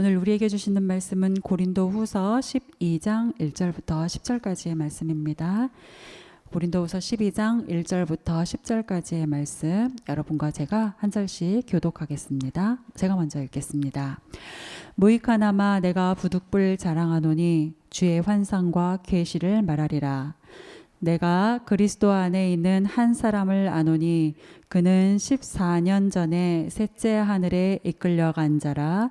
오늘 우리에게 주시는 말씀은 고린도 후서 12장 1절부터 10절까지의 말씀입니다. 고린도 후서 12장 1절부터 10절까지의 말씀 여러분과 제가 한 절씩 교독하겠습니다. 제가 먼저 읽겠습니다. 무익하나마 내가 부득불 자랑하노니 주의 환상과 계시를 말하리라. 내가 그리스도 안에 있는 한 사람을 아노니 그는 14년 전에 셋째 하늘에 이끌려간 자라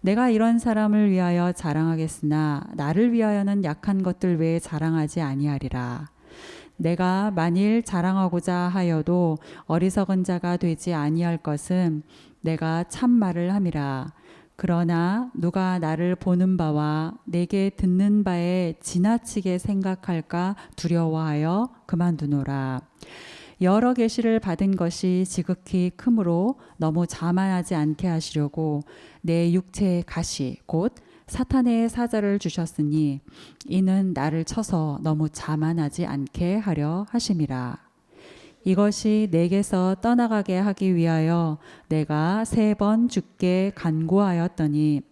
내가 이런 사람을 위하여 자랑하겠으나 나를 위하여는 약한 것들 외에 자랑하지 아니하리라. 내가 만일 자랑하고자 하여도 어리석은 자가 되지 아니할 것은 내가 참말을 함이라. 그러나 누가 나를 보는 바와 내게 듣는 바에 지나치게 생각할까 두려워하여 그만두노라. 여러 계시를 받은 것이 지극히 크므로 너무 자만하지 않게 하시려고 내 육체의 가시 곧 사탄의 사자를 주셨으니 이는 나를 쳐서 너무 자만하지 않게 하려 하심이라. 이것이 내게서 떠나가게 하기 위하여 내가 세 번 죽게 간구하였더니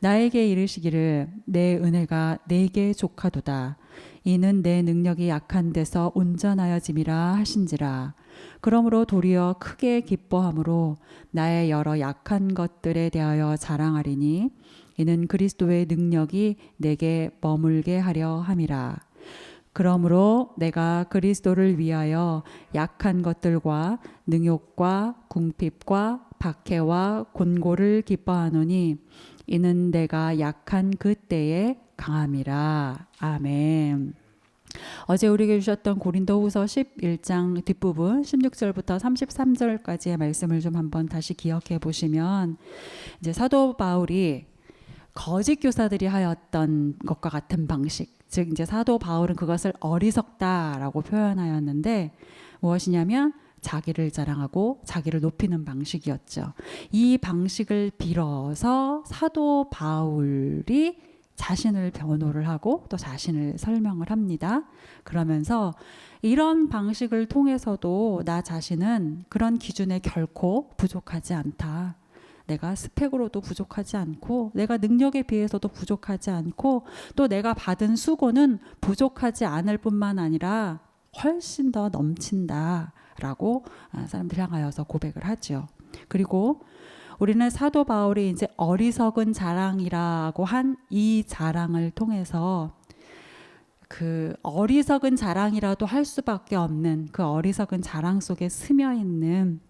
나에게 이르시기를 내 은혜가 내게 족하도다. 이는 내 능력이 약한 데서 온전하여짐이라 하신지라. 그러므로 도리어 크게 기뻐함으로 나의 여러 약한 것들에 대하여 자랑하리니 이는 그리스도의 능력이 내게 머물게 하려 함이라. 그러므로 내가 그리스도를 위하여 약한 것들과 능욕과 궁핍과 박해와 곤고를 기뻐하노니 이는 내가 약한 그때에 강함이라. 아멘. 어제 우리에게 주셨던 고린도후서 11장 뒷부분 16절부터 33절까지의 말씀을 좀 한번 다시 기억해 보시면 이제 사도 바울이 거짓 교사들이 하였던 것과 같은 방식 즉 이제 사도 바울은 그것을 어리석다라고 표현하였는데 무엇이냐면 자기를 자랑하고 자기를 높이는 방식이었죠. 이 방식을 빌어서 사도 바울이 자신을 변호를 하고 또 자신을 설명을 합니다. 그러면서 이런 방식을 통해서도 나 자신은 그런 기준에 결코 부족하지 않다. 내가 스펙으로도 부족하지 않고 내가 능력에 비해서도 부족하지 않고 또 내가 받은 수고는 부족하지 않을 뿐만 아니라 훨씬 더 넘친다라고 아, 사람들 향하여서 고백을 하죠. 그리고 우리는 사도 바울이 이제 어리석은 자랑이라고 한 이 자랑을 통해서 그 어리석은 자랑이라도 할 수밖에 없는 그 어리석은 자랑 속에 스며 있는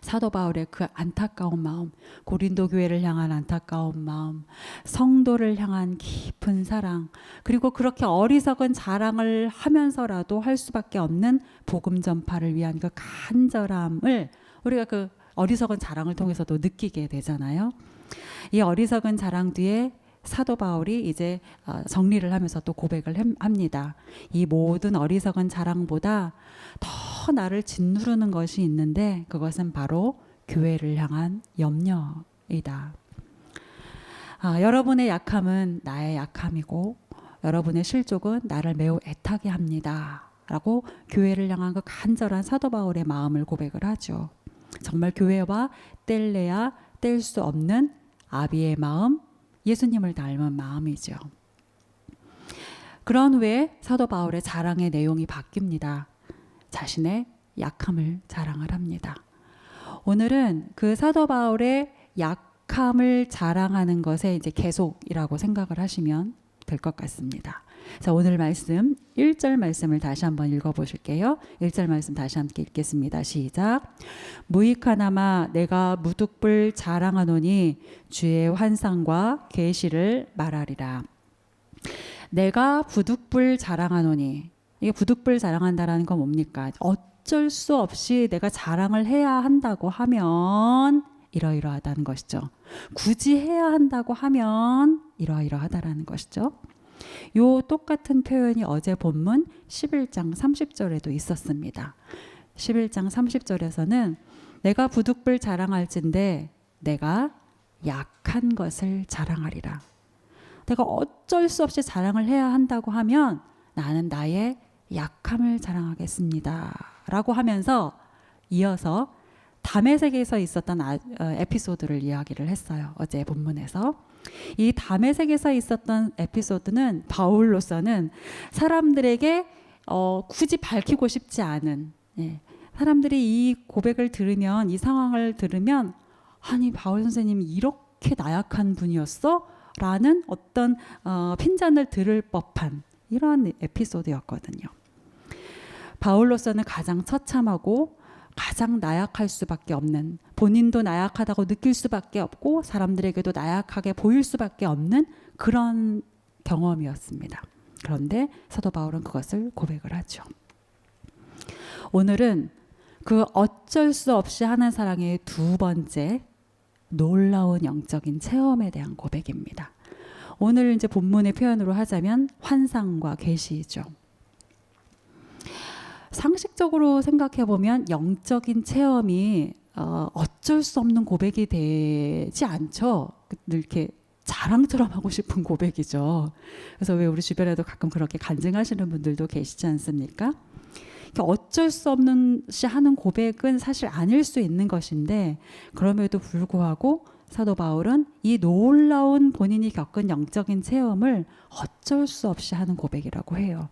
사도 바울의 그 안타까운 마음, 고린도 교회를 향한 안타까운 마음, 성도를 향한 깊은 사랑, 그리고 그렇게 어리석은 자랑을 하면서라도 할 수밖에 없는 복음 전파를 위한 그 간절함을 우리가 그 어리석은 자랑을 통해서도 느끼게 되잖아요. 이 어리석은 자랑 뒤에 사도 바울이 이제 어, 정리를 하면서 또 고백을 합니다. 이 모든 어리석은 자랑보다 더 나를 짓누르는 것이 있는데 그것은 바로 교회를 향한 염려이다. 아, 여러분의 약함은 나의 약함이고 여러분의 실족은 나를 매우 애타게 합니다. 라고 교회를 향한 그 간절한 사도 바울의 마음을 고백을 하죠. 정말 교회와 뗄래야 뗄 수 없는 아비의 마음, 예수님을 닮은 마음이죠. 그런 후에 사도 바울의 자랑의 내용이 바뀝니다. 자신의 약함을 자랑을 합니다. 오늘은 그 사도 바울의 약함을 자랑하는 것에 이제 계속이라고 생각을 하시면 될 것 같습니다. 자, 오늘 말씀 1절 말씀을 다시 한번 읽어 보실게요. 1절 말씀 다시 함께 읽겠습니다. 시작. 무익하나마 내가 무득불 자랑하노니 주의 환상과 계시를 말하리라. 내가 부득불 자랑하노니 이게 부득불 자랑한다라는 건 뭡니까? 어쩔 수 없이 내가 자랑을 해야 한다고 하면 이러이러하다는 것이죠. 굳이 해야 한다고 하면 이러이러하다라는 것이죠. 요 똑같은 표현이 어제 본문 11장 30절에도 있었습니다. 11장 30절에서는 내가 부득불 자랑할진대 내가 약한 것을 자랑하리라. 내가 어쩔 수 없이 자랑을 해야 한다고 하면 나는 나의 약함을 자랑하겠습니다. 라고 하면서 이어서 담의 세계에서 있었던 아, 어, 에피소드를 이야기를 했어요. 어제 본문에서. 이 담의 세계에서 있었던 에피소드는 바울로서는 사람들에게 어, 굳이 밝히고 싶지 않은 예, 사람들이 이 고백을 들으면 이 상황을 들으면 아니 바울 선생님이 이렇게 나약한 분이었어? 라는 어떤 어, 핀잔을 들을 법한 이런 에피소드였거든요. 바울로서는 가장 처참하고 가장 나약할 수밖에 없는 본인도 나약하다고 느낄 수밖에 없고 사람들에게도 나약하게 보일 수밖에 없는 그런 경험이었습니다. 그런데 사도 바울은 그것을 고백을 하죠. 오늘은 그 어쩔 수 없이 하는 사랑의 두 번째 놀라운 영적인 체험에 대한 고백입니다. 오늘 이제 본문의 표현으로 하자면 환상과 계시죠. 상식적으로 생각해 보면 영적인 체험이 어, 어쩔 수 없는 고백이 되지 않죠. 늘 이렇게 자랑처럼 하고 싶은 고백이죠. 그래서 왜 우리 주변에도 가끔 그렇게 간증하시는 분들도 계시지 않습니까? 어쩔 수 없는 시 하는 고백은 사실 아닐 수 있는 것인데 그럼에도 불구하고 사도 바울은 이 놀라운 본인이 겪은 영적인 체험을 어쩔 수 없이 하는 고백이라고 해요.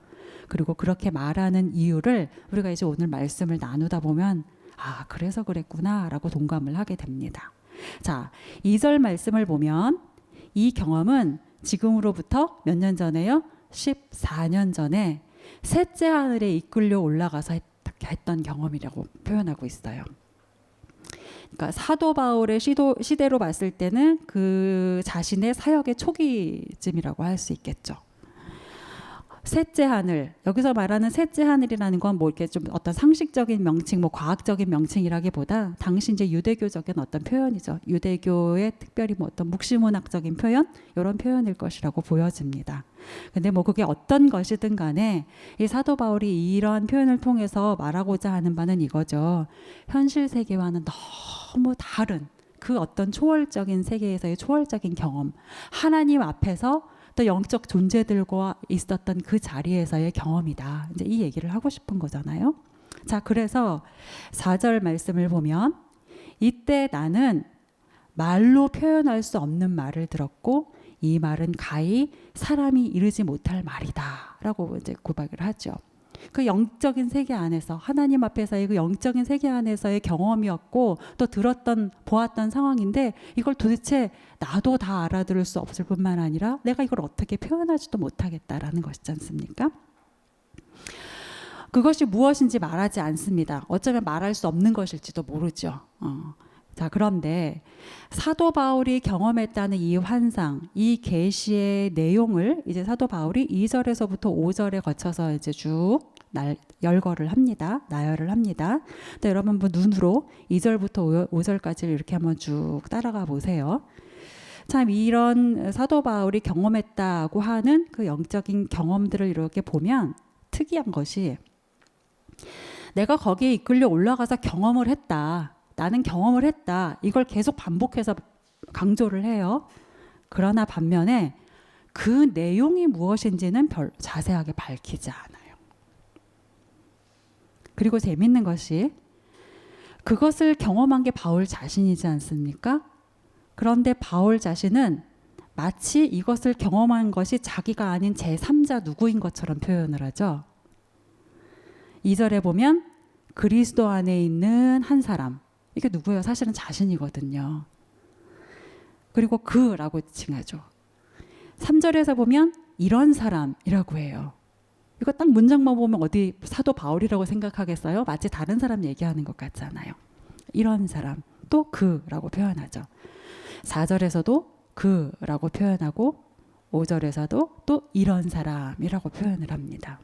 그리고 그렇게 말하는 이유를 우리가 이제 오늘 말씀을 나누다 보면 아, 그래서 그랬구나라고 동감을 하게 됩니다. 자, 2절 말씀을 보면 이 경험은 지금으로부터 몇 년 전에요? 14년 전에 셋째 하늘에 이끌려 올라가서 했던 경험이라고 표현하고 있어요. 그러니까 사도 바울의 시도, 시대로 봤을 때는 그 자신의 사역의 초기쯤이라고 할 수 있겠죠. 셋째 하늘 여기서 말하는 셋째 하늘이라는 건 뭐 이렇게 좀 어떤 상식적인 명칭, 뭐 과학적인 명칭이라기보다 당시 이제 유대교적인 어떤 표현이죠. 유대교의 특별히 뭐 어떤 묵시문학적인 표현 이런 표현일 것이라고 보여집니다. 근데 뭐 그게 어떤 것이든 간에 이 사도 바울이 이런 표현을 통해서 말하고자 하는 바는 이거죠. 현실 세계와는 너무 다른 그 어떤 초월적인 세계에서의 초월적인 경험, 하나님 앞에서 또 영적 존재들과 있었던 그 자리에서의 경험이다. 이제 이 얘기를 하고 싶은 거잖아요. 자, 그래서 4절 말씀을 보면 이때 나는 말로 표현할 수 없는 말을 들었고 이 말은 가히 사람이 이르지 못할 말이다. 라고 이제 고백을 하죠. 그 영적인 세계 안에서 하나님 앞에서의 그 영적인 세계 안에서의 경험이었고 또 들었던 보았던 상황인데 이걸 도대체 나도 다 알아들을 수 없을 뿐만 아니라 내가 이걸 어떻게 표현하지도 못하겠다라는 것이지 않습니까? 그것이 무엇인지 말하지 않습니다. 어쩌면 말할 수 없는 것일지도 모르죠. 어. 자, 그런데 사도 바울이 경험했다는 이 환상, 이 계시의 내용을 이제 사도 바울이 2절에서부터 5절에 거쳐서 이제 쭉 날, 열거를 합니다. 나열을 합니다. 또 여러분 눈으로 2절부터 5절까지 이렇게 한번 쭉 따라가 보세요. 참 이런 사도 바울이 경험했다고 하는 그 영적인 경험들을 이렇게 보면 특이한 것이 내가 거기에 이끌려 올라가서 경험을 했다. 나는 경험을 했다. 이걸 계속 반복해서 강조를 해요. 그러나 반면에 그 내용이 무엇인지는 별 자세하게 밝히지 않아요. 그리고 재밌는 것이 그것을 경험한 게 바울 자신이지 않습니까? 그런데 바울 자신은 마치 이것을 경험한 것이 자기가 아닌 제3자 누구인 것처럼 표현을 하죠. 2절에 보면 그리스도 안에 있는 한 사람. 이게 누구예요? 사실은 자신이거든요. 그리고 그라고 칭하죠. 3절에서 보면 이런 사람이라고 해요. 이거 딱 문장만 보면 어디 사도 바울이라고 생각하겠어요? 마치 다른 사람 얘기하는 것 같잖아요. 이런 사람 또 그라고 표현하죠. 4절에서도 그라고 표현하고 5절에서도 또 이런 사람이라고 표현을 합니다.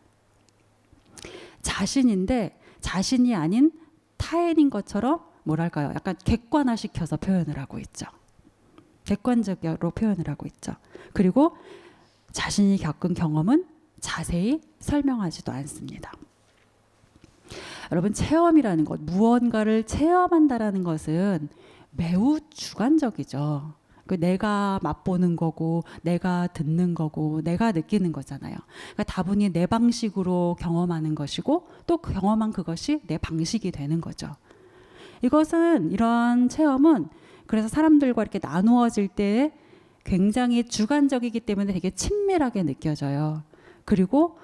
자신인데 자신이 아닌 타인인 것처럼 뭐랄까요? 약간 객관화시켜서 표현을 하고 있죠. 객관적으로 표현을 하고 있죠. 그리고 자신이 겪은 경험은 자세히 설명하지도 않습니다. 여러분 체험이라는 것, 무언가를 체험한다라는 것은 매우 주관적이죠. 그 내가 맛보는 거고, 내가 듣는 거고, 내가 느끼는 거잖아요. 그러니까 다분히 내 방식으로 경험하는 것이고, 또 경험한 그것이 내 방식이 되는 거죠. 이것은 이런 체험은 그래서 사람들과 이렇게 나누어질 때 굉장히 주관적이기 때문에 되게 친밀하게 느껴져요. 그리고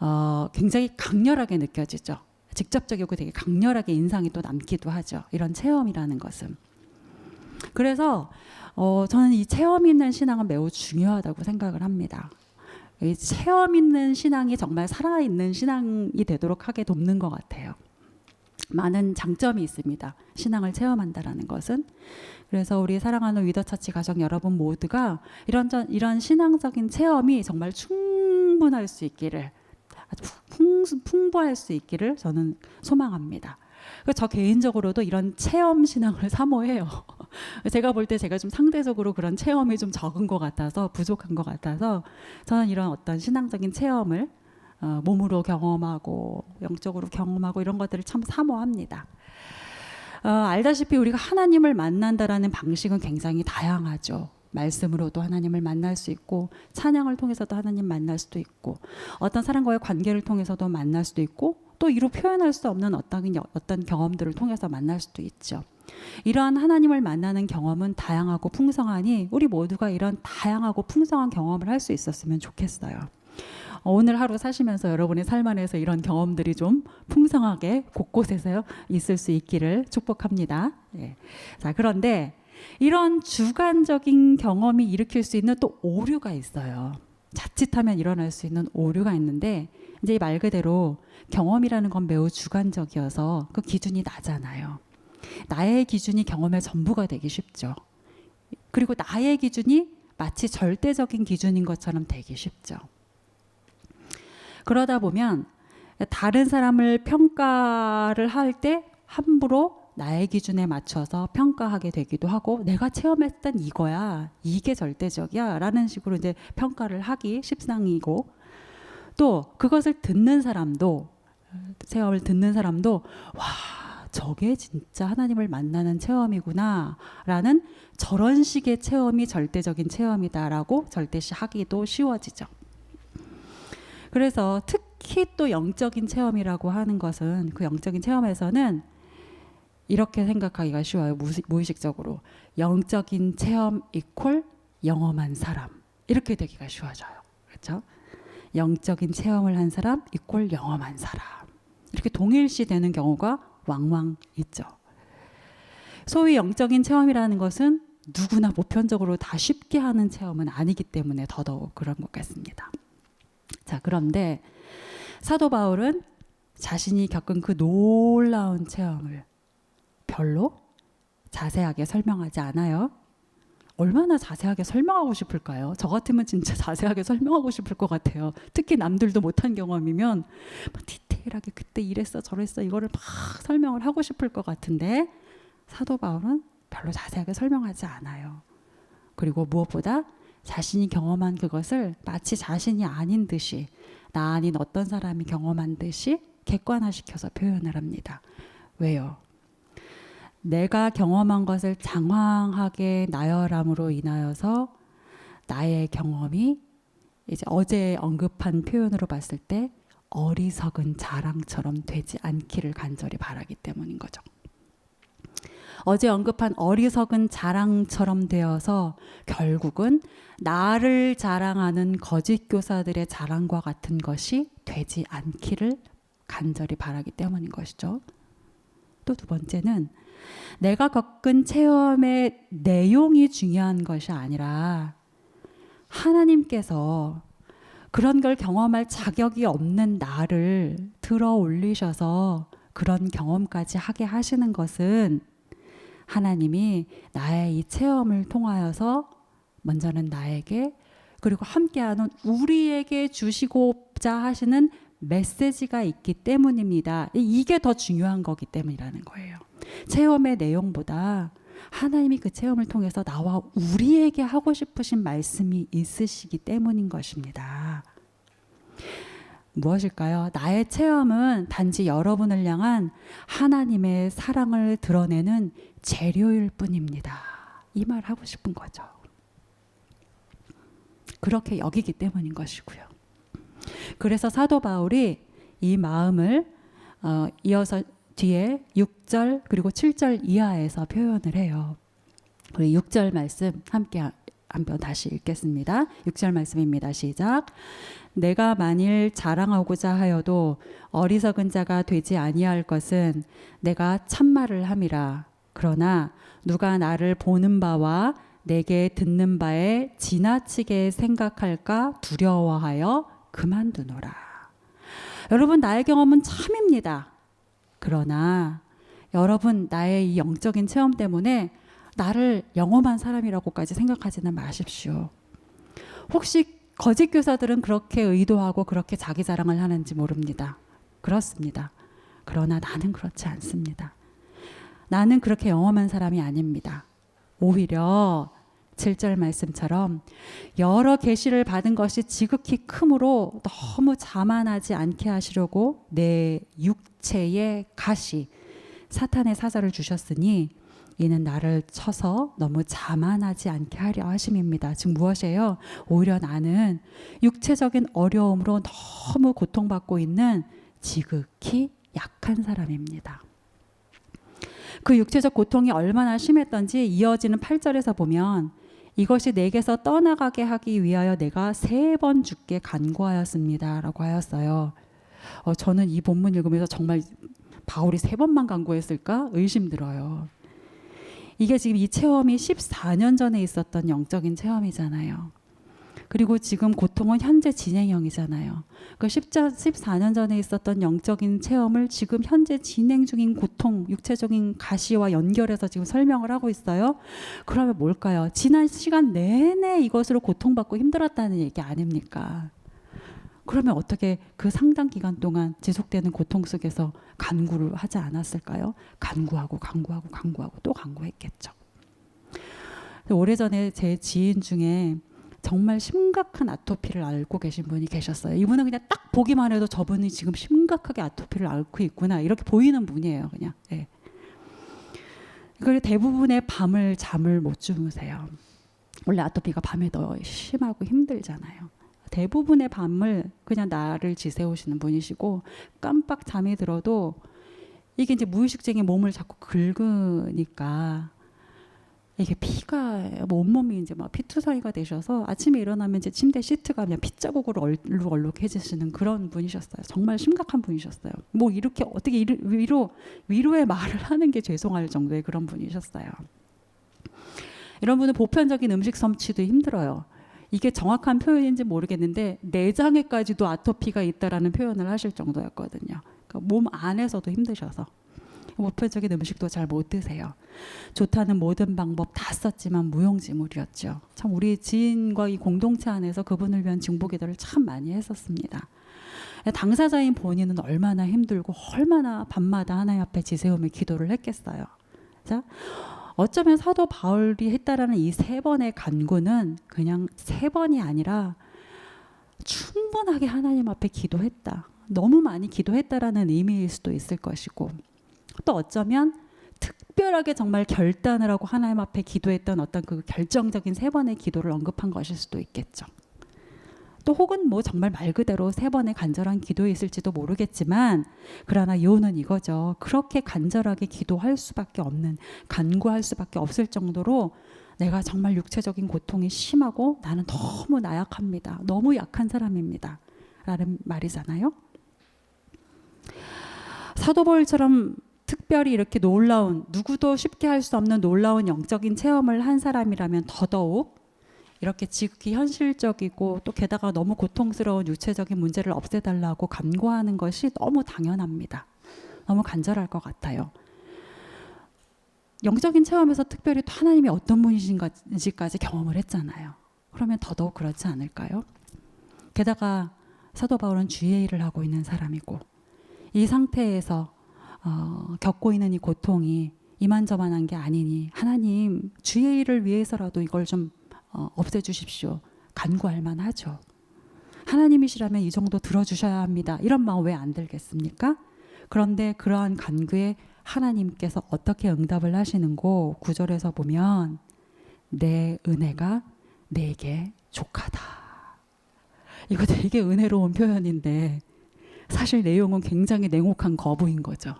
어, 굉장히 강렬하게 느껴지죠. 직접적이고 되게 강렬하게 인상이 또 남기도 하죠. 이런 체험이라는 것은. 그래서 어, 저는 이 체험 있는 신앙은 매우 중요하다고 생각을 합니다. 이 체험 있는 신앙이 정말 살아있는 신앙이 되도록 하게 돕는 것 같아요. 많은 장점이 있습니다. 신앙을 체험한다라는 것은. 그래서 우리 사랑하는 위더처치 가족 여러분 모두가 이런 전, 이런 신앙적인 체험이 정말 충분할 수 있기를 풍, 풍부할 수 있기를 저는 소망합니다. 그저 개인적으로도 이런 체험 신앙을 사모해요. 제가 볼 때 제가 좀 상대적으로 그런 체험이 좀 적은 것 같아서 부족한 것 같아서 저는 이런 어떤 신앙적인 체험을 어, 몸으로 경험하고 영적으로 경험하고 이런 것들을 참 사모합니다. 어, 알다시피 우리가 하나님을 만난다라는 방식은 굉장히 다양하죠. 말씀으로도 하나님을 만날 수 있고 찬양을 통해서도 하나님 만날 수도 있고 어떤 사람과의 관계를 통해서도 만날 수도 있고 또 이루 표현할 수 없는 어떤 어떤 경험들을 통해서 만날 수도 있죠. 이러한 하나님을 만나는 경험은 다양하고 풍성하니 우리 모두가 이런 다양하고 풍성한 경험을 할 수 있었으면 좋겠어요. 어, 오늘 하루 사시면서 여러분의 삶 안에서 이런 경험들이 좀 풍성하게 곳곳에서 있을 수 있기를 축복합니다. 예. 자, 그런데 이런 주관적인 경험이 일으킬 수 있는 또 오류가 있어요. 자칫하면 일어날 수 있는 오류가 있는데 이제 말 그대로 경험이라는 건 매우 주관적이어서 그 기준이 나잖아요. 나의 기준이 경험의 전부가 되기 쉽죠. 그리고 나의 기준이 마치 절대적인 기준인 것처럼 되기 쉽죠. 그러다 보면 다른 사람을 평가를 할 때 함부로 나의 기준에 맞춰서 평가하게 되기도 하고 내가 체험했던 이거야 이게 절대적이야 라는 식으로 이제 평가를 하기 십상이고 또 그것을 듣는 사람도 체험을 듣는 사람도 와 저게 진짜 하나님을 만나는 체험이구나 라는 저런 식의 체험이 절대적인 체험이다라고 절대시하기도 쉬워지죠. 그래서 특히 또 영적인 체험이라고 하는 것은 그 영적인 체험에서는 이렇게 생각하기가 쉬워요. 무의식적으로 영적인 체험 이퀄 영험한 사람 이렇게 되기가 쉬워져요. 그렇죠? 영적인 체험을 한 사람 이퀄 영험한 사람 이렇게 동일시 되는 경우가 왕왕 있죠. 소위 영적인 체험이라는 것은 누구나 보편적으로 다 쉽게 하는 체험은 아니기 때문에 더더욱 그런 것 같습니다. 자, 그런데 사도 바울은 자신이 겪은 그 놀라운 체험을 별로 자세하게 설명하지 않아요. 얼마나 자세하게 설명하고 싶을까요? 저 같으면 진짜 자세하게 설명하고 싶을 것 같아요. 특히 남들도 못한 경험이면 막 디테일하게 그때 이랬어 저랬어 이거를 막 설명을 하고 싶을 것 같은데 사도 바울은 별로 자세하게 설명하지 않아요. 그리고 무엇보다 자신이 경험한 그것을 마치 자신이 아닌 듯이 나 아닌 어떤 사람이 경험한 듯이 객관화시켜서 표현을 합니다. 왜요? 내가 경험한 것을 장황하게 나열함으로 인하여서 나의 경험이 이제 어제 언급한 표현으로 봤을 때 어리석은 자랑처럼 되지 않기를 간절히 바라기 때문인 거죠. 어제 언급한 어리석은 자랑처럼 되어서 결국은 나를 자랑하는 거짓 교사들의 자랑과 같은 것이 되지 않기를 간절히 바라기 때문인 것이죠. 또 두 번째는 내가 겪은 체험의 내용이 중요한 것이 아니라 하나님께서 그런 걸 경험할 자격이 없는 나를 들어 올리셔서 그런 경험까지 하게 하시는 것은 하나님이 나의 이 체험을 통하여서 먼저는 나에게 그리고 함께하는 우리에게 주시고자 하시는 메시지가 있기 때문입니다. 이게 더 중요한 거기 때문이라는 거예요. 체험의 내용보다 하나님이 그 체험을 통해서 나와 우리에게 하고 싶으신 말씀이 있으시기 때문인 것입니다. 무엇일까요? 나의 체험은 단지 여러분을 향한 하나님의 사랑을 드러내는 재료일 뿐입니다. 이 말 하고 싶은 거죠. 그렇게 여기기 때문인 것이고요. 그래서 사도 바울이 이 마음을 어, 이어서 뒤에 6절 그리고 7절 이하에서 표현을 해요. 우리 6절 말씀 함께 한번 다시 읽겠습니다. 6절 말씀입니다. 시작. 내가 만일 자랑하고자 하여도 어리석은 자가 되지 아니할 것은 내가 참말을 함이라. 그러나 누가 나를 보는 바와 내게 듣는 바에 지나치게 생각할까 두려워하여 그만두노라. 여러분 나의 경험은 참입니다. 그러나 여러분 나의 이 영적인 체험 때문에 나를 영험한 사람이라고까지 생각하지는 마십시오. 혹시 거짓 교사들은 그렇게 의도하고 그렇게 자기 자랑을 하는지 모릅니다. 그렇습니다. 그러나 나는 그렇지 않습니다. 나는 그렇게 영험한 사람이 아닙니다. 오히려 7절 말씀처럼 여러 계시를 받은 것이 지극히 크므로 너무 자만하지 않게 하시려고 내 육체의 가시 사탄의 사자를 주셨으니 이는 나를 쳐서 너무 자만하지 않게 하려 하심입니다. 즉 무엇이에요? 오히려 나는 육체적인 어려움으로 너무 고통받고 있는 지극히 약한 사람입니다. 그 육체적 고통이 얼마나 심했던지 이어지는 8절에서 보면 이것이 내게서 떠나가게 하기 위하여 내가 세 번 죽게 간구하였습니다라고 하였어요. 어, 저는 이 본문 읽으면서 정말 바울이 세 번만 간구했을까 의심 들어요. 이게 지금 이 체험이 14년 전에 있었던 영적인 체험이잖아요. 그리고 지금 고통은 현재 진행형이잖아요. 그 14년 전에 있었던 영적인 체험을 지금 현재 진행 중인 고통, 육체적인 가시와 연결해서 지금 설명을 하고 있어요. 그러면 뭘까요? 지난 시간 내내 이것으로 고통받고 힘들었다는 얘기 아닙니까? 그러면 어떻게 그 상당 기간 동안 지속되는 고통 속에서 간구를 하지 않았을까요? 간구하고 간구하고 간구하고 또 간구했겠죠. 오래전에 제 지인 중에 정말 심각한 아토피를 앓고 계신 분이 계셨어요. 이분은 그냥 딱 보기만 해도 저분이 지금 심각하게 아토피를 앓고 있구나 이렇게 보이는 분이에요. 그냥. 네. 그리고 대부분의 밤을 잠을 못 주무세요. 원래 아토피가 밤에 더 심하고 힘들잖아요. 대부분의 밤을 그냥 나를 지새우시는 분이시고 깜빡 잠이 들어도 이게 이제 무의식적인 몸을 자꾸 긁으니까 이게 피가 뭐 온몸이 이제 막 피투성이가 되셔서 아침에 일어나면 이제 침대 시트가 그냥 핏자국으로 얼룩 얼룩해지시는 그런 분이셨어요. 정말 심각한 분이셨어요. 뭐 이렇게 어떻게 위로 위로의 말을 하는 게 죄송할 정도의 그런 분이셨어요. 이런 분은 보편적인 음식 섭취도 힘들어요. 이게 정확한 표현인지 모르겠는데 내장에까지도 아토피가 있다라는 표현을 하실 정도였거든요. 그러니까 몸 안에서도 힘드셔서 보편적인 음식도 잘 못 드세요. 좋다는 모든 방법 다 썼지만 무용지물이었죠. 참 우리 지인과 이 공동체 안에서 그분을 위한 증보기도를 참 많이 했었습니다. 당사자인 본인은 얼마나 힘들고 얼마나 밤마다 하나님 앞에 지새우며 기도를 했겠어요. 자, 어쩌면 사도 바울이 했다라는 이 세 번의 간구는 그냥 세 번이 아니라 충분하게 하나님 앞에 기도했다. 너무 많이 기도했다라는 의미일 수도 있을 것이고 또 어쩌면 특별하게 정말 결단을 하고 하나님 앞에 기도했던 어떤 그 결정적인 세 번의 기도를 언급한 것일 수도 있겠죠. 또 혹은 뭐 정말 말 그대로 세 번의 간절한 기도였을지도 모르겠지만 그러나 요는 이거죠. 그렇게 간절하게 기도할 수밖에 없는 간구할 수밖에 없을 정도로 내가 정말 육체적인 고통이 심하고 나는 너무 나약합니다. 너무 약한 사람입니다. 라는 말이잖아요. 사도 바울처럼 특별히 이렇게 놀라운 누구도 쉽게 할 수 없는 놀라운 영적인 체험을 한 사람이라면 더더욱 이렇게 지극히 현실적이고 또 게다가 너무 고통스러운 육체적인 문제를 없애달라고 간구하는 것이 너무 당연합니다. 너무 간절할 것 같아요. 영적인 체험에서 특별히 또 하나님이 어떤 분이신지까지 경험을 했잖아요. 그러면 더더욱 그렇지 않을까요? 게다가 사도 바울은 주의 일을 하고 있는 사람이고 이 상태에서 어, 겪고 있는 이 고통이 이만저만한 게 아니니 하나님 주의 일을 위해서라도 이걸 좀 어, 없애주십시오. 간구할 만하죠. 하나님이시라면 이 정도 들어주셔야 합니다. 이런 마음 왜 안 들겠습니까? 그런데 그러한 간구에 하나님께서 어떻게 응답을 하시는고 구절에서 보면 내 은혜가 내게 족하다. 이거 되게 은혜로운 표현인데 사실 내용은 굉장히 냉혹한 거부인 거죠.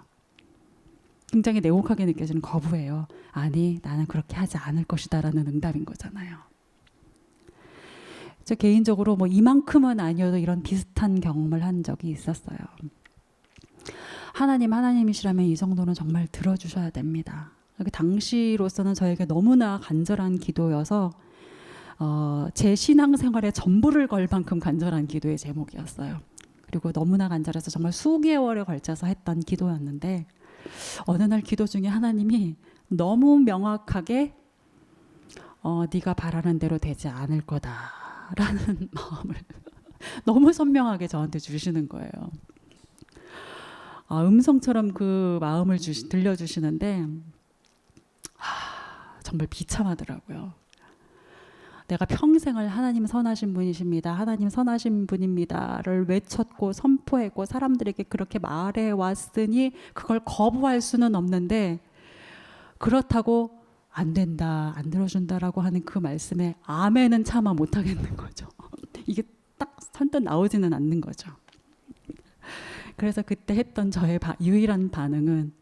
굉장히 냉혹하게 느껴지는 거부예요. 아니, 나는 그렇게 하지 않을 것이다라는 응답인 거잖아요. 저 개인적으로 뭐 이만큼은 아니어도 이런 비슷한 경험을 한 적이 있었어요. 하나님, 하나님이시라면 이 정도는 정말 들어주셔야 됩니다. 그 당시로서는 저에게 너무나 간절한 기도여서 어, 제 신앙생활의 전부를 걸 만큼 간절한 기도의 제목이었어요. 그리고 너무나 간절해서 정말 수개월에 걸쳐서 했던 기도였는데 어느 날 기도 중에 하나님이 너무 명확하게 어, 네가 바라는 대로 되지 않을 거다라는 마음을 너무 선명하게 저한테 주시는 거예요. 아, 음성처럼 그 마음을 주시, 들려주시는데 아, 정말 비참하더라고요. 내가 평생을 하나님 선하신 분이십니다. 하나님 선하신 분입니다를 외쳤고 선포했고 사람들에게 그렇게 말해 왔으니 그걸 거부할 수는 없는데 그렇다고 안 된다, 안 들어준다라고 하는 그 말씀에 아멘은 차마 못 하겠는 거죠. 이게 딱 선뜻 나오지는 않는 거죠. 그래서 그때 했던 저의 바, 유일한 반응은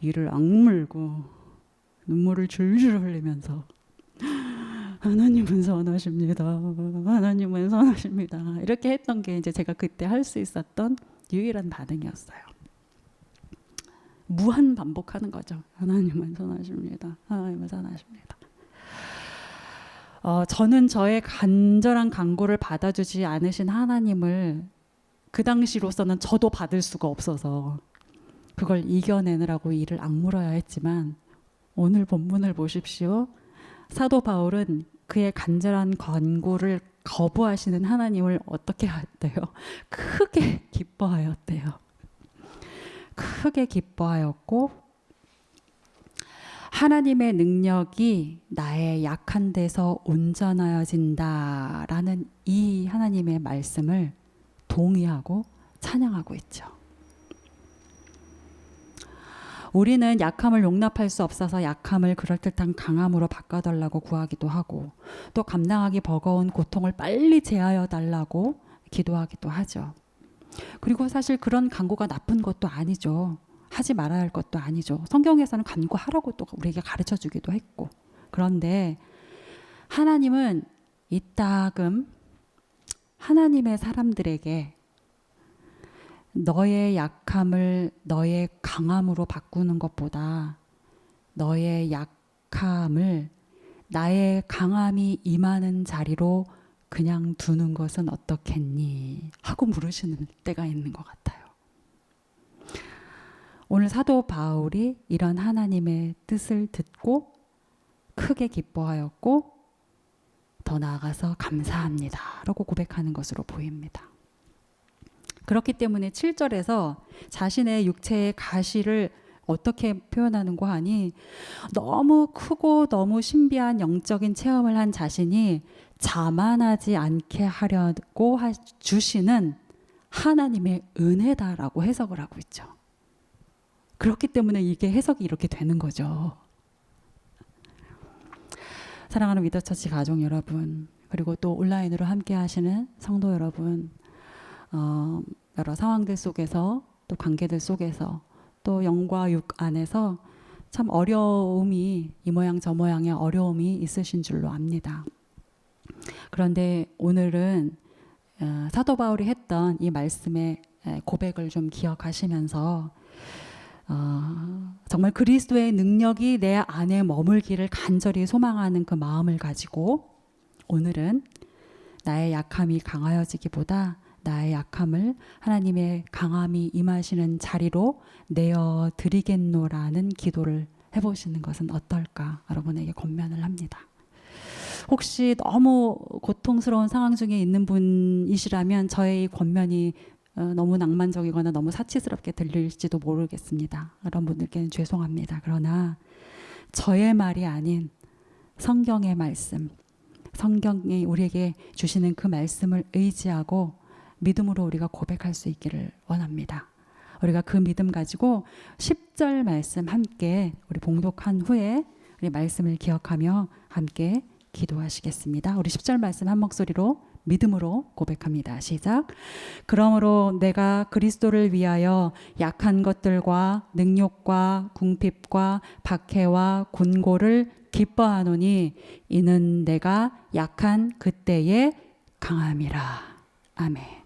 이를 악물고 눈물을 줄줄 흘리면서 하나님은 선하십니다. 하나님은 선하십니다. 이렇게 했던 게 이제 제가 그때 할 수 있었던 유일한 반응이었어요. 무한 반복하는 거죠. 하나님은 선하십니다. 하나님은 선하십니다. 어, 저는 저의 간절한 간구를 받아주지 않으신 하나님을 그 당시로서는 저도 받을 수가 없어서 그걸 이겨내느라고 이를 악물어야 했지만 오늘 본문을 보십시오. 사도 바울은 그의 간절한 권고를 거부하시는 하나님을 어떻게 했대요? 크게 기뻐하였대요. 크게 기뻐하였고 하나님의 능력이 나의 약한 데서 온전하여진다라는 이 하나님의 말씀을 동의하고 찬양하고 있죠. 우리는 약함을 용납할 수 없어서 약함을 그럴듯한 강함으로 바꿔달라고 구하기도 하고 또 감당하기 버거운 고통을 빨리 제하여 달라고 기도하기도 하죠. 그리고 사실 그런 간구가 나쁜 것도 아니죠. 하지 말아야 할 것도 아니죠. 성경에서는 간구하라고 또 우리에게 가르쳐 주기도 했고. 그런데 하나님은 이따금 하나님의 사람들에게 너의 약함을 너의 강함으로 바꾸는 것보다 너의 약함을 나의 강함이 임하는 자리로 그냥 두는 것은 어떻겠니? 하고 물으시는 때가 있는 것 같아요. 오늘 사도 바울이 이런 하나님의 뜻을 듣고 크게 기뻐하였고 더 나아가서 감사합니다. 라고 고백하는 것으로 보입니다. 그렇기 때문에 7절에서 자신의 육체의 가시를 어떻게 표현하는고 하니 너무 크고 너무 신비한 영적인 체험을 한 자신이 자만하지 않게 하려고 주시는 하나님의 은혜다라고 해석을 하고 있죠. 그렇기 때문에 이게 해석이 이렇게 되는 거죠. 사랑하는 위더처치 가족 여러분, 그리고 또 온라인으로 함께 하시는 성도 여러분, 어, 여러 상황들 속에서 또 관계들 속에서 또 영과 육 안에서 참 어려움이 이 모양 저 모양의 어려움이 있으신 줄로 압니다. 그런데 오늘은 어, 사도 바울이 했던 이 말씀의 고백을 좀 기억하시면서 어, 정말 그리스도의 능력이 내 안에 머물기를 간절히 소망하는 그 마음을 가지고 오늘은 나의 약함이 강하여지기보다 나의 약함을 하나님의 강함이 임하시는 자리로 내어 드리겠노라는 기도를 해보시는 것은 어떨까 여러분에게 권면을 합니다. 혹시 너무 고통스러운 상황 중에 있는 분이시라면 저의 권면이 어, 너무 낭만적이거나 너무 사치스럽게 들릴지도 모르겠습니다. 그런 분들께는 죄송합니다. 그러나 저의 말이 아닌 성경의 말씀, 성경이 우리에게 주시는 그 말씀을 의지하고 믿음으로 우리가 고백할 수 있기를 원합니다. 우리가 그 믿음 가지고 10절 말씀 함께 우리 봉독한 후에 우리 말씀을 기억하며 함께 기도하시겠습니다. 우리 10절 말씀 한 목소리로 믿음으로 고백합니다. 시작. 그러므로 내가 그리스도를 위하여 약한 것들과 능욕과 궁핍과 박해와 군고를 기뻐하노니 이는 내가 약한 그때의 강함이라. 아멘.